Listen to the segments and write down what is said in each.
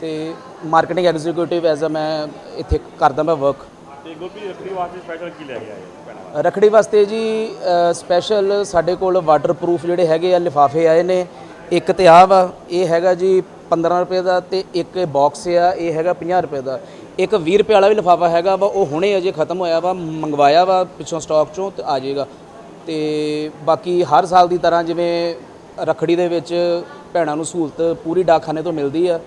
ਤੇ marketing executive as a ਮੈਂ ਇੱਥੇ ਕਰਦਾ ਮੈਂ ਵਰਕ ਤੇ ਗੋਪੀ ਰੱਖੜੀ ਵਾਸਤੇ ਸਪੈਸ਼ਲ ਕੀ ਲੈ ਕੇ ਆਏ ਭੈਣਾਂ ਰਖੜੀ ਵਾਸਤੇ ਜੀ ਸਪੈਸ਼ਲ ਸਾਡੇ ਕੋਲ ਵਾਟਰਪ੍ਰੂਫ ਜਿਹੜੇ ਹੈਗੇ ਆ ਲਿਫਾਫੇ ਆਏ ਨੇ ਇੱਕ ਤੇ ਆਹ ਵਾ ਇਹ ਹੈਗਾ ਜੀ 15 ਰੁਪਏ ਦਾ ਤੇ ਇੱਕ ਬਾਕਸ ਆ ਇਹ ਹੈਗਾ 50 ਰੁਪਏ ਦਾ। ਇੱਕ 20 ਰੁਪਏ ਵਾਲਾ ਵੀ ਲਿਫਾਫਾ ਹੈਗਾ ਵਾ ਉਹ ਹੁਣੇ ਅਜੇ ਖਤਮ ਹੋਇਆ ਵਾ ਮੰਗਵਾਇਆ ਵਾ ਪਿੱਛੋਂ ਸਟਾਕ ਚੋਂ ਤੇ ਆ ਜਾਏਗਾ। ਤੇ ਬਾਕੀ ਹਰ ਸਾਲ ਦੀ ਤਰ੍ਹਾਂ ਜਿਵੇਂ ਰਖੜੀ ਦੇ ਵਿੱਚ ਭੈਣਾਂ ਨੂੰ ਸਹੂਲਤ ਪੂਰੀ ਡਾਕਖਾਨੇ ਤੋਂ ਮਿਲਦੀ ਆ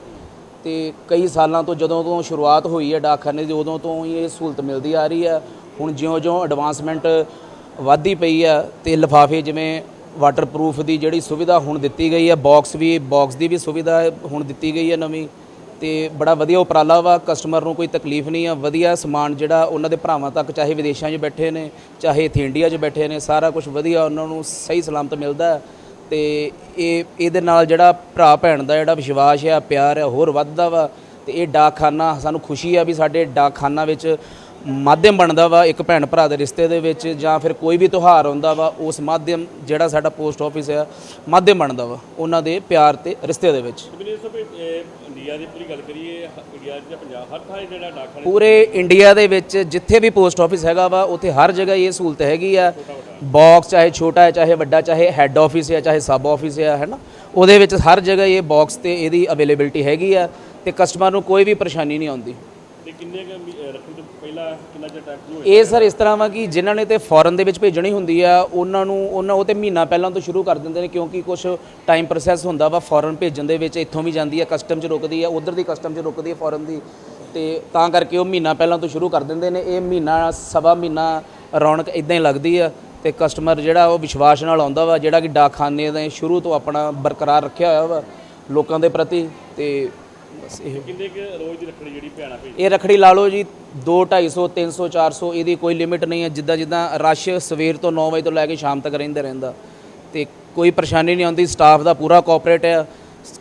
ਤੇ ਕਈ ਸਾਲਾਂ ਤੋਂ ਜਦੋਂ ਤੋਂ ਸ਼ੁਰੂਆਤ ਹੋਈ ਹੈ ਡਾਕਖਾਨੇ ਦੀ, ਉਦੋਂ ਤੋਂ ਹੀ ਇਹ ਸਹੂਲਤ ਮਿਲਦੀ ਆ ਰਹੀ ਹੈ ਹੁਣ ਜਿਉਂ-ਜਿਉਂ ਐਡਵਾਂਸਮੈਂਟ ਵੱਧਦੀ ਪਈ ਆ ਤੇ ਲਿਫਾਫੇ ਜਿਵੇਂ ਵਾਟਰਪ੍ਰੂਫ ਦੀ ਜਿਹੜੀ ਸੁਵਿਧਾ ਹੁਣ ਦਿੱਤੀ ਗਈ ਹੈ ਬਾਕਸ ਵੀ ਬਾਕਸ ਦੀ ਵੀ ਸੁਵਿਧਾ ਹੁਣ ਦਿੱਤੀ ਗਈ ਹੈ ਨਵੀਂ ਤੇ ਬੜਾ ਵਧੀਆ ਉਪਰਾਲਾ ਵਾ ਕਸਟਮਰ ਨੂੰ ਕੋਈ ਤਕਲੀਫ ਨਹੀਂ ਆ। ਵਧੀਆ ਸਮਾਨ ਜਿਹੜਾ ਉਹਨਾਂ ਦੇ ਭਰਾਵਾਂ ਤੱਕ, ਚਾਹੇ ਵਿਦੇਸ਼ਾਂ 'ਚ ਬੈਠੇ ਨੇ, ਚਾਹੇ ਇੱਥੇ ਇੰਡੀਆ 'ਚ ਬੈਠੇ ਨੇ, ਸਾਰਾ ਕੁਝ ਵਧੀਆ ਉਹਨਾਂ ਨੂੰ ਸਹੀ ਸਲਾਮਤ ਮਿਲਦਾ। ਤੇ ਇਹ ਇਹਦੇ ਨਾਲ ਜਿਹੜਾ ਭਰਾ ਭੈਣ ਦਾ ਜਿਹੜਾ ਵਿਸ਼ਵਾਸ ਆ ਪਿਆਰ ਆ ਹੋਰ ਵੱਧਦਾ ਵਾ ਤੇ ਇਹ ਡਾਕਖਾਨਾ ਸਾਨੂੰ ਖੁਸ਼ੀ ਆ ਵੀ ਸਾਡੇ ਡਾਕਖਾਨਾ ਵਿੱਚ ਮਾਧਿਅਮ ਬਣਦਾ ਵਾ ਇੱਕ ਭੈਣ ਭਰਾ ਦੇ ਰਿਸ਼ਤੇ ਦੇ ਵਿੱਚ ਜਾਂ ਫਿਰ ਕੋਈ ਵੀ ਤਿਉਹਾਰ ਆਉਂਦਾ ਵਾ ਉਸ ਮਾਧਿਅਮ ਜਿਹੜਾ ਸਾਡਾ ਪੋਸਟ ਆਫਿਸ ਆ ਮਾਧਿਅਮ ਬਣਦਾ ਵਾ ਉਹਨਾਂ ਦੇ ਪਿਆਰ ਤੇ ਰਿਸ਼ਤੇ ਦੇ ਵਿੱਚ। ਮੈਨੂੰ ਇਸ ਤੋਂ ਇੰਡੀਆ ਦੀ ਪੂਰੀ ਗੱਲ ਕਰੀਏ ਹ- ਇੰਡੀਆ ਜਾਂ ਪੰਜਾਬ ਹਰ ਥਾਂ ਜਿਹੜਾ ਡਾਕਖਾਨੇ ਪੂਰੇ ਇੰਡੀਆ ਦੇ ਵਿੱਚ ਜਿੱਥੇ ਵੀ ਪੋਸਟ ਆਫਿਸ ਹੈਗਾ ਵਾ ਉੱਥੇ ਹਰ ਜਗ੍ਹਾ ਇਹ ਸਹੂਲਤ ਹੈਗੀ ਆ। ਬਾਕਸ ਚਾਹੇ ਛੋਟਾ ਹੈ ਚਾਹੇ ਵੱਡਾ ਚਾਹੇ ਹੈੱਡ ਆਫਿਸ ਹੈ ਚਾਹੇ ਸਬ ਆਫਿਸ ਹੈ ਹੈਨਾ? ਉਹਦੇ ਵਿੱਚ ਹਰ ਜਗ੍ਹਾ ਇਹ ਬਾਕਸ ਤੇ ਇਹਦੀ ਅਵੇਲੇਬਿਲਟੀ ਹੈਗੀ ਆ ਤੇ ਕਸਟਮਰ ਨੂੰ ਕੋਈ ਵੀ ਪਰੇਸ਼ਾਨੀ ਨਹੀਂ ਆਉਂਦੀ। ਤੇ ਕਿੰਨੇ ਕੁ ਰੱਖੜੀ ਤੋਂ ਪਹਿਲਾਂ ਕਿੰਨਾ ਚਿਰ ਟਾਈਮ ਹੋਇਆ? ਇਹ ਸਰ ਇਸ ਤਰ੍ਹਾਂ ਵਾ ਕਿ ਜਿਨ੍ਹਾਂ ਨੇ ਤੇ ਫੋਰਨ ਦੇ ਵਿੱਚ ਭੇਜਣੀ ਹੁੰਦੀ ਆ ਉਹਨਾਂ ਨੂੰ ਉਹਨਾਂ ਉਹ ਤੇ ਮਹੀਨਾ ਪਹਿਲਾਂ ਤੋਂ ਸ਼ੁਰੂ ਕਰ ਦਿੰਦੇ ਨੇ ਕਿਉਂਕਿ ਕੁਝ ਟਾਈਮ ਪ੍ਰੋਸੈਸ ਹੁੰਦਾ ਵਾ ਫੋਰਨ ਭੇਜਣ ਦੇ ਵਿੱਚ ਇੱਥੋਂ ਵੀ ਜਾਂਦੀ ਆ ਕਸਟਮ 'ਚ ਰੁਕਦੀ ਆ ਉਧਰ ਦੀ ਕਸਟਮ 'ਚ ਰੁਕਦੀ ਆ ਫੋਰਨ ਦੀ। ਤੇ ਤਾਂ ਕਰਕੇ ਉਹ ਮਹੀਨਾ ਪਹਿਲਾਂ ਤੋਂ ਸ਼ੁਰੂ ਕਰ ਦਿੰਦੇ ਨੇ ਇਹ ਮਹੀਨਾ ਸਵਾ ਮਹੀਨਾ ਰੌਣਕ ਇਦਾਂ ਹੀ ਲੱਗਦੀ ਆ। ਤੇ ਕਸਟਮਰ ਜਿਹੜਾ ਉਹ ਵਿਸ਼ਵਾਸ ਨਾਲ ਆਉਂਦਾ ਵਾ ਜਿਹੜਾ ਕਿ ਡਾਕਖਾਨੇ ਦੇ ਸ਼ੁਰੂ ਤੋਂ ਆਪਣਾ ਬਰਕਰਾਰ ਰੱਖਿਆ ਹੋਇਆ ਵਾ ਲੋਕਾਂ ਦੇ ਪ੍ਰਤੀ ਤੇ ਬਸ ਇਹ। ਕਿੰਨੇ ਕੁ ਰੋਜ਼ ਦੀ ਰੱਖੜੀ ਜਿਹੜੀ ਭੈਣਾਂ ਭੇਜ? ਇਹ ਰਖੜੀ ਲਾ ਲਓ ਜੀ 2 250 300 400 ਇਹਦੀ ਕੋਈ ਲਿਮਿਟ ਨਹੀਂ ਹੈ। ਜਿੱਦਾਂ ਜਿੱਦਾਂ ਰਸ਼ ਸਵੇਰ ਤੋਂ 9 ਵਜੇ ਤੋਂ ਲੈ ਕੇ ਸ਼ਾਮ ਤੱਕ ਰਹਿੰਦਾ ਰਹਿੰਦਾ। ਤੇ ਕੋਈ ਪਰੇਸ਼ਾਨੀ ਨਹੀਂ ਆਉਂਦੀ ਸਟਾਫ ਦਾ ਪੂਰਾ ਕੋਆਪਰੇਟ ਹੈ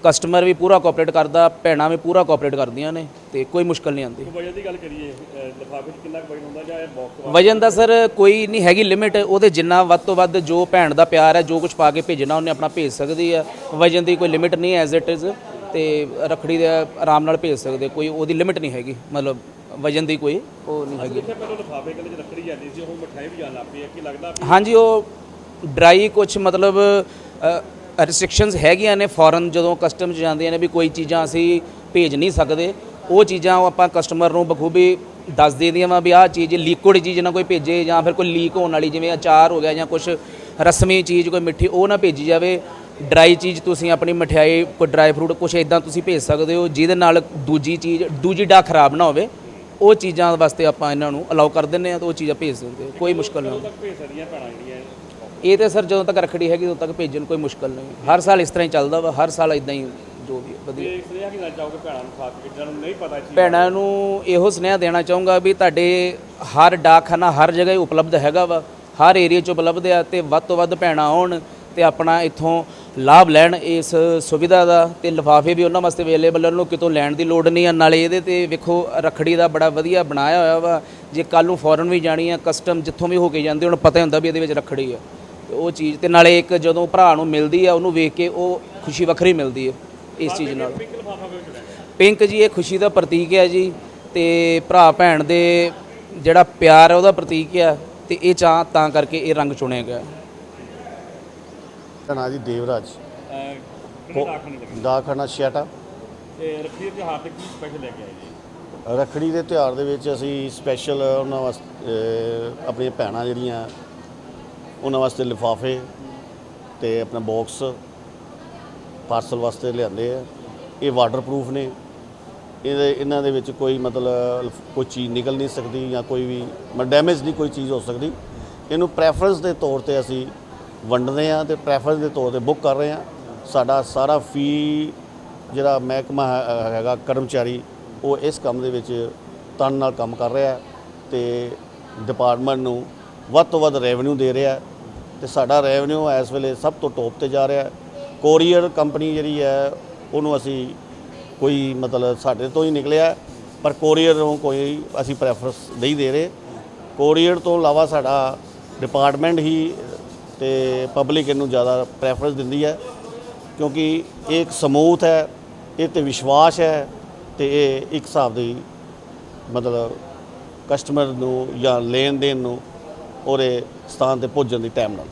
ਕਸਟਮਰ ਵੀ ਪੂਰਾ ਕੋਆਪਰੇਟ ਕਰਦਾ ਭੈਣਾਂ ਵੀ ਪੂਰਾ ਕੋਆਪਰੇਟ ਕਰਦੀਆਂ ਨੇ ਤੇ ਕੋਈ ਮੁਸ਼ਕਲ ਨਹੀਂ ਆਉਂਦੀ। ਵਜਨ ਦੀ ਗੱਲ ਕਰੀਏ ਲਿਫਾਫੇ 'ਚ ਕਿੰਨਾ ਵਜਨ ਹੁੰਦਾ ਜਾਂ ਬਾਕਸ ਵਜਨ ਦਾ ਸਰ ਕੋਈ ਨਹੀਂ ਹੈਗੀ ਲਿਮਿਟ ਉਹਦੇ ਜਿੰਨਾ ਵੱਧ ਤੋਂ ਵੱਧ ਜੋ ਭੈਣ ਦਾ ਪਿਆਰ ਹੈ ਜੋ ਕੁਝ ਪਾ ਕੇ ਭੇਜਣਾ ਉਹਨੇ ਆਪਣਾ ਭੇਜ ਸਕਦੀ ਹੈ। ਵਜਨ ਦੀ ਕੋਈ ਲਿਮਿਟ ਨਹੀਂ ਐਜ਼ ਇਟ ਇਜ਼ ਤੇ ਰਖੜੀ ਦੇ ਆਰਾਮ ਨਾਲ ਭੇਜ ਸਕਦੇ ਕੋਈ ਉਹਦੀ ਲਿਮਿਟ ਨਹੀਂ ਹੈਗੀ ਮਤਲਬ ਵਜਨ ਦੀ ਕੋਈ ਉਹ ਨਹੀਂ ਹੈਗੀ। ਜਿੱਥੇ ਪਹਿਲਾਂ ਲਿਫਾਫੇ ਕੱਲੇ 'ਚ ਰੱਖੜੀ ਜਾਂਦੀ ਸੀ ਉਹ ਮਠਾਈ ਵੀ ਜਾਣ ਲੱਗ ਪਈ ਹੈ ਕਿ ਲੱਗਦਾ ਹਾਂਜੀ ਉਹ ਡਰਾਈ ਕੁਝ ਮਤਲਬ ਰੈਸਟ੍ਰਿਕਸ਼ਨਸ ਹੈਗੀਆਂ ਨੇ ਫੋਰਨ ਜਦੋਂ ਕਸਟਮ 'ਚ ਜਾਂਦੀਆਂ ਨੇ ਵੀ ਕੋਈ ਚੀਜ਼ਾਂ ਅਸੀਂ ਭੇਜ ਨਹੀਂ ਸਕਦੇ ਉਹ ਚੀਜ਼ਾਂ ਉਹ ਆਪਾਂ ਕਸਟਮਰ ਨੂੰ ਬਖੂਬੀ ਦੱਸ ਦੇਦੀਆਂ ਵਾ ਵੀ ਆਹ ਚੀਜ਼ ਲਿਕੁਇਡ ਚੀਜ਼ ਨਾ ਕੋਈ ਭੇਜੇ ਜਾਂ ਫਿਰ ਕੋਈ ਲੀਕ ਹੋਣ ਵਾਲੀ ਜਿਵੇਂ ਅਚਾਰ ਹੋ ਗਿਆ ਜਾਂ ਕੁਝ ਰਸਮੀ ਚੀਜ਼ ਕੋਈ ਮਿੱਠੀ ਉਹ ਨਾ ਭੇਜੀ ਜਾਵੇ। ਡਰਾਈ ਚੀਜ਼ ਤੁਸੀਂ ਆਪਣੀ ਮਠਿਆਈ ਕੋਈ ਡਰਾਈ ਫਰੂਟ ਕੁਝ ਇਦਾਂ ਤੁਸੀਂ ਭੇਜ ਸਕਦੇ ਹੋ ਜਿਹਦੇ ਨਾਲ ਦੂਜੀ ਚੀਜ਼ ਦੂਜੀ ਡਾ ਖਰਾਬ ਨਾ ਹੋਵੇ। ਉਹ ਚੀਜ਼ਾਂ ਵਾਸਤੇ ਆਪਾਂ ਇਹਨਾਂ ਨੂੰ ਅਲਾਉ ਕਰ ਦਿੰਦੇ ਆ ਤਾਂ ਉਹ ਚੀਜ਼ਾਂ ਭੇਜ ਦਿੰਦੇ ਆ, ਕੋਈ ਮੁਸ਼ਕਲ ਨਹੀਂ ਤੱਕ ਭੇਜ ਸਕਦੀਆਂ ਭੈਣਾਂ ਜਿਹੜੀਆਂ ਇਹ ਤੇ ਸਰ ਜਦੋਂ ਤੱਕ ਰੱਖੜੀ ਹੈਗੀ ਉਦੋਂ ਤੱਕ ਭੇਜਣ ਕੋਈ ਮੁਸ਼ਕਲ ਨਹੀਂ। ਹਰ ਸਾਲ ਇਸ ਤਰ੍ਹਾਂ ਹੀ ਚੱਲਦਾ ਵਾ ਹਰ ਸਾਲ ਇਦਾਂ ਹੀ ਜੋ ਵੀ ਹੈ, ਵਧੀਆ। ਤੇ ਸੁਨੇਹਾ ਕੀ ਦੇਣਾ ਚਾਹੋਗੇ ਭੈਣਾਂ ਨੂੰ ਖਾਸ ਕਰਕੇ ਜਿਹਨਾਂ ਨੂੰ ਨਹੀਂ ਪਤਾ ਇਹ ਚੀਜ਼ ਭੈਣਾਂ ਨੂੰ ਇਹੋ ਸੁਨੇਹਾ ਦੇਣਾ ਚਾਹੂੰਗਾ ਵੀ ਤੁਹਾਡੇ ਹਰ ਡਾਕਖਾਨਾ ਹਰ ਜਗ੍ਹਾ ਹੀ ਉਪਲਬਧ ਹੈਗਾ ਵਾ ਹਰ ਏਰੀਆ 'ਚ ਉਪਲਬਧ ਆ ਤੇ ਵੱਧ ਤੋਂ ਵੱਧ ਭੈਣਾਂ ਆਉਣ ਤੇ ਆਪਣਾ ਇੱਥੋਂ ਲਾਭ ਲੈਣ ਇਸ ਸੁਵਿਧਾ ਦਾ ਤੇ ਲਿਫਾਫੇ ਵੀ ਉਹਨਾਂ ਵਾਸਤੇ ਅਵੇਲੇਬਲ ਉਹਨਾਂ ਨੂੰ ਕਿਤੋਂ ਲੈਣ ਦੀ ਲੋੜ ਨਹੀਂ ਆ। ਨਾਲੇ ਇਹਦੇ ਤੇ ਵੇਖੋ ਰੱਖੜੀ ਦਾ ਬੜਾ ਵਧੀਆ ਬਣਾਇਆ ਹੋਇਆ ਵਾ ਜੇ ਕੱਲ ਨੂੰ ਫੋਰਨ ਵੀ ਜਾਣੀ ਆ ਕਸਟਮ ਜਿੱਥੋਂ ਵੀ ਹੋ ਕੇ ਜਾਂਦੇ ਉਹਨੂੰ ਪਤਾ ਹੁੰਦਾ ਵੀ ਇਹਦੇ ਵਿੱਚ ਰੱਖੜੀ ਆ। ਉਹ ਚੀਜ਼ ਤੇ ਨਾਲੇ ਇੱਕ ਜਦੋਂ ਭਰਾ ਨੂੰ ਮਿਲਦੀ ਆ ਉਹਨੂੰ ਵੇਖ ਕੇ ਉਹ ਖੁਸ਼ੀ ਵੱਖਰੀ ਮਿਲਦੀ ਹੈ ਇਸ ਚੀਜ਼ ਨਾਲ। ਪਿੰਕ ਜੀ ਇਹ ਖੁਸ਼ੀ ਦਾ ਪ੍ਰਤੀਕ ਹੈ ਜੀ ਤੇ ਭਰਾ ਭੈਣ ਦੇ ਜਿਹੜਾ ਪਿਆਰ ਹੈ ਉਹਦਾ ਪ੍ਰਤੀਕ ਹੈ ਤੇ ਇਹ ਚਾਹ ਤਾਂ ਕਰਕੇ ਇਹ ਰੰਗ ਚੁਣਿਆ ਗਿਆ। ਦਾ ਨਾਂ ਜੀ ਦੇਵਰਾਜ। ਡਾਕਖਾਨੇ ਛਿਆਟਾ ਤੇ ਰੱਖੜੀ ਦੇ ਤਿਉਹਾਰ ਤੇ ਕੀ ਸਪੈਸ਼ਲ ਲੈ ਕੇ ਆਏ ਜੀ? ਰੱਖੜੀ ਦੇ ਤਿਉਹਾਰ ਦੇ ਵਿੱਚ ਅਸੀਂ ਸਪੈਸ਼ਲ ਉਹਨਾਂ ਵਾਸਤੇ ਆਪਣੀਆਂ ਭੈਣਾਂ ਜਿਹੜੀਆਂ ਉਹਨਾਂ ਵਾਸਤੇ ਲਿਫਾਫੇ ਤੇ ਆਪਣਾ ਬਾਕਸ ਪਾਰਸਲ ਵਾਸਤੇ ਲਿਆਂਦੇ ਆ। ਇਹ ਵਾਟਰਪ੍ਰੂਫ ਨੇ। ਇਹਦੇ, ਇਹਨਾਂ ਦੇ ਵਿੱਚ ਕੋਈ ਮਤਲਬ ਕੋਈ ਚੀਜ਼ ਨਿਕਲ ਨਹੀਂ ਸਕਦੀ ਜਾਂ ਕੋਈ ਵੀ ਡੈਮੇਜ ਨਹੀਂ ਕੋਈ ਚੀਜ਼ ਹੋ ਸਕਦੀ। ਇਹਨੂੰ ਪ੍ਰੈਫਰੈਂਸ ਦੇ ਤੌਰ ਤੇ ਅਸੀਂ ਵੰਡਦੇ ਆ ਤੇ ਪ੍ਰੈਫਰੈਂਸ ਦੇ ਤੌਰ ਤੇ ਬੁੱਕ ਕਰ ਰਹੇ ਆ ਸਾਡਾ ਸਾਰਾ ਫੀ ਜਿਹੜਾ ਮਹਿਕਮਾ ਹੈ- ਹੈਗਾ ਕਰਮਚਾਰੀ, ਉਹ ਇਸ ਕੰਮ ਦੇ ਵਿੱਚ ਤਨ ਨਾਲ ਕੰਮ ਕਰ ਰਿਹਾ ਹੈ ਤੇ ਡਿਪਾਰਟਮੈਂਟ ਨੂੰ ਵੱਧ ਤੋਂ ਵੱਧ ਰੈਵਨਿਊ ਦੇ ਰਿਹਾ ਹੈ ਤੇ ਸਾਡਾ ਰੈਵਨਿਊ ਇਸ ਵੇਲੇ ਸਭ ਤੋਂ ਟੌਪ ਤੇ ਜਾ ਰਿਹਾ ਕੋਰੀਅਰ ਕੰਪਨੀ ਜਿਹੜੀ ਹੈ, ਉਹਨੂੰ ਅਸੀਂ ਕੋਈ ਮਤਲਬ ਸਾਡੇ ਤੋਂ ਹੀ ਨਿਕਲਿਆ ਪਰ ਕੋਰੀਅਰ ਨੂੰ ਕੋਈ ਅਸੀਂ ਪ੍ਰੈਫਰੈਂਸ ਨਹੀਂ ਦੇ ਰਹੇ। ਕੋਰੀਅਰ ਤੋਂ ਇਲਾਵਾ ਸਾਡਾ ਡਿਪਾਰਟਮੈਂਟ ਹੀ, ਤੇ ਪਬਲਿਕ ਇਹਨੂੰ ਜ਼ਿਆਦਾ ਪ੍ਰੈਫਰੈਂਸ ਦਿੰਦੀ ਹੈ, ਕਿਉਂਕਿ ਇਹ ਇੱਕ ਸਮੂਥ ਹੈ, ਇਹ ਤੇ ਵਿਸ਼ਵਾਸ ਹੈ, ਤੇ ਇਹ ਇੱਕ ਹਿਸਾਬ ਦੀ ਮਤਲਬ ਕਸਟਮਰ ਨੂੰ ਜਾਂ ਲੈਣ ਦੇਣ ਨੂੰ ਉਹਦੇ ਸਥਾਨ ਤੇ ਪਹੁੰਚਣ ਦੀ ਟਾਈਮ ਨਾਲ।